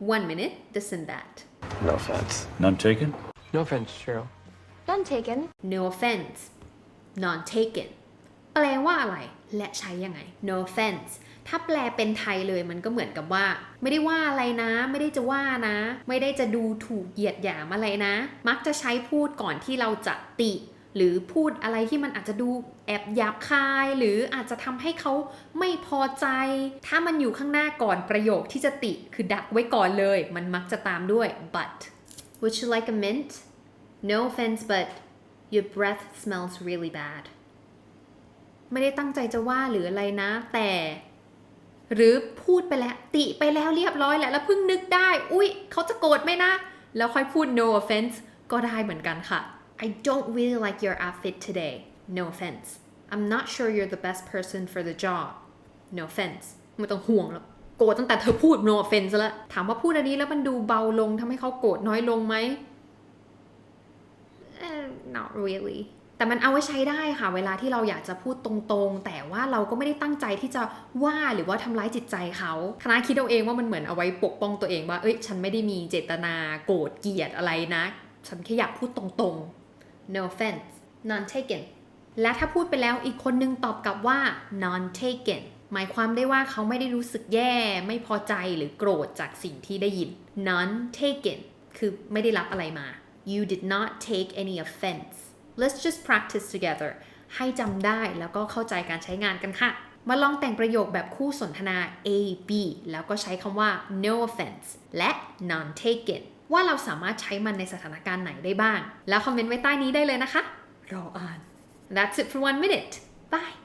one minute this and that No offense. None taken? No offense, Cheryl. None taken. no offense non taken แปลว่าอะไรและใช้ยังไง no offense ถ้าแปลเป็นไทยเลยมันก็เหมือนกับว่า ไม่ได้ว่าอะไรนะ ไม่ได้จะว่านะ ไม่ได้จะดูถูกเหยียดหยามอะไรนะ มักจะใช้พูดก่อนที่เราจะติ หรือพูดอะไรที่มันอาจจะดูแอบหยาบคาย หรืออาจจะทำให้เขาไม่พอใจ ถ้ามันอยู่ข้างหน้าก่อนประโยคที่จะติคือดักไว้ก่อนเลย มันมักจะตามด้วย but would you like a mint no offense but your breath smells really bad ไม่ได้ตั้งใจจะว่าหรืออะไรนะ แต่ หรือพูดไปแล้ว ติไปแล้วเรียบร้อยแล้วแล้วเพิ่งนึกได้ อุ๊ย เขาจะโกรธไหมนะ แล้วค่อยพูด no offense ก็ได้เหมือนกันค่ะ I don't really like your outfit today no offense I'm not sure you're the best person for the job no offense ไม่ต้องห่วงแล้วโกรธตั้งแต่เธอพูด no offense แล้วถามว่าพูดอันนี้แล้วมันดูเบาลงทำให้เขาโกรธน้อยลงไหม Eh, not really แต่มันเอาไว้ใช้ได้ค่ะ เวลาที่เราอยากจะพูดตรงๆ แต่ว่าเราก็ไม่ได้ตั้งใจที่จะว่าหรือว่าทำร้ายจิตใจเขาคณะคิดเอาเองว่ามันเหมือนเอาไว้ปกป้องตัวเองว่า เอ้ย ฉันไม่ได้มีเจตนาโกรธเกลียดอะไรนะ ฉันแค่อยากพูดตรงๆ no offense none taken และถ้าพูดไปแล้วอีกคนนึงตอบกลับว่า none taken หมายความได้ว่าเขาไม่ได้รู้สึกแย่ ไม่พอใจหรือโกรธจากสิ่งที่ได้ยิน none taken คือไม่ได้รับอะไรมา you did not take any offense let's just practice together ให้จำได้แล้วก็เข้าใจการใช้งานกันค่ะ มาลองแต่งประโยคแบบคู่สนทนา A B แล้วก็ใช้คำว่า no offense และ none taken ว่าเราสามารถใช้มันในสถานการณ์ไหนได้บ้าง แล้วคอมเมนต์ไว้ใต้นี้ได้เลยนะคะ รออ่าน That's it for one minute. Bye.